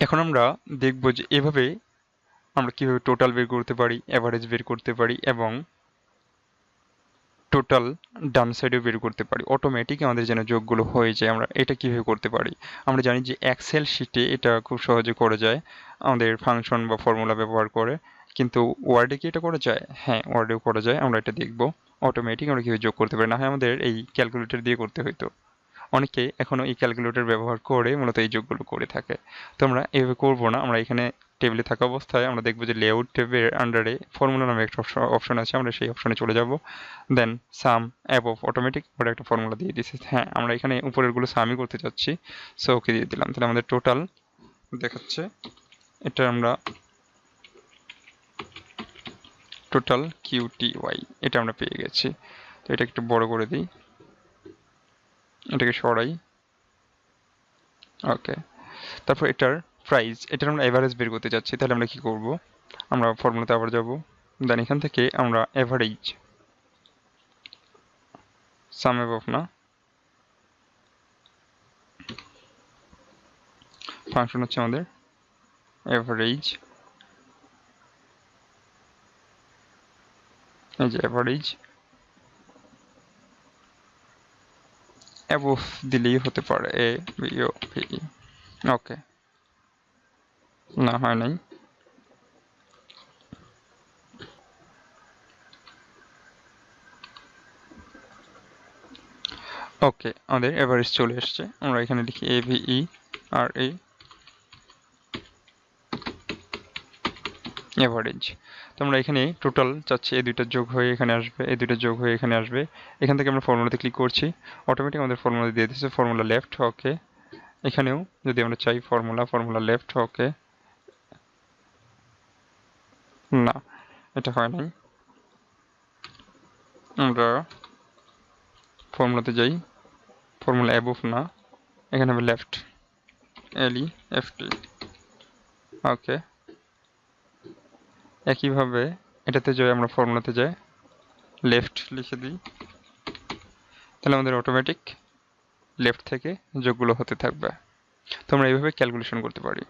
এখন আমরা দেখব যে এভাবে আমরা কীভাবে টোটাল বের করতে পারি অ্যাভারেজ বের করতে পারি এবং টোটাল ডান সাইডেও বের করতে পারি। অটোমেটিক আমাদের যেন যোগগুলো হয়ে যায়, আমরা এটা কীভাবে করতে পারি? আমরা জানি যে এক্সেল শিটে এটা খুব সহজে করা যায়, আমাদের ফাংশন বা ফর্মুলা ব্যবহার করে। কিন্তু ওয়ার্ডে কি এটা করা যায়? হ্যাঁ ওয়ার্ডেও করা যায়, আমরা এটা দেখব। অটোমেটিক আমরা কীভাবে যোগ করতে পারি? না হয় আমাদের এই ক্যালকুলেটর দিয়ে করতে হইতো অনেকে এখনও এই ক্যালকুলেটর ব্যবহার করে মূলত এই যোগগুলো করে থাকে। তো আমরা এভাবে করব না, আমরা এখানে টেবিলে থাকা অবস্থায় আমরা দেখব যে লেআউট ট্যাবের আন্ডারে ফর্মুলা নামে একটা অপশন আছে, আমরা সেই অপশনে চলে যাব। Then sum app of automatic ওটা একটা ফর্মুলা দিয়ে দিচ্ছে হ্যাঁ আমরা এখানে উপরেরগুলো সামই করতে চাচ্ছি। সো ওকে দিয়ে দিলাম। তাহলে আমাদের টোটাল দেখাচ্ছে। এটা আমরা টোটাল কিউটি ওয়াই এটা আমরা পেয়ে গেছি। তো এটা একটু বড় করে দিই। এটাকে সরাই। ওকে তারপর এটার প্রাইস এটার আমরা এভারেজ বের করতে চাচ্ছি, তাহলে আমরা কি করব? আমরা ফর্মুলাতে আবার যাব। দেন এখান থেকে আমরা এভারেজ সাম অফ না। ফাংশন হচ্ছে আমাদের এভারেজ এই যে এভারেজ অ্যাবোভ দিলেই হতে পারে এ বিও ভি ওকে না, হয় নাই। ওকে আমাদের এভারেজ চলে এসছে। আমরা এখানে লিখি এ ভিই আর এ এভারেজ তো আমরা এখানে টোটাল চাচ্ছি এই দুইটা যোগ হয়ে এখানে আসবে, এই দুইটা যোগ হয়ে এখানে আসবে। এখান থেকে আমরা ফর্মুলাতে ক্লিক করছি। অটোমেটিক আমাদের ফর্মুলা দিয়ে দিচ্ছে ফর্মুলা লেফট ওকে এখানেও যদি আমরা চাই ফর্মুলা ফর্মুলা লেফট ওকে না, এটা হয় নাই। আমরা ফর্মুলাতে যাই। ফর্মুলা অ্যাবোভ না, এখানে হবে লেফট এলই এফ টি ওকে একইভাবে এটাতে যাই আমরা ফর্মুলাতে যাই লেফট লিখে দিই, তাহলে আমাদের অটোমেটিক লেফট থেকে যোগগুলো হতে থাকবে। তোমরা এইভাবে ক্যালকুলেশন করতে পারি।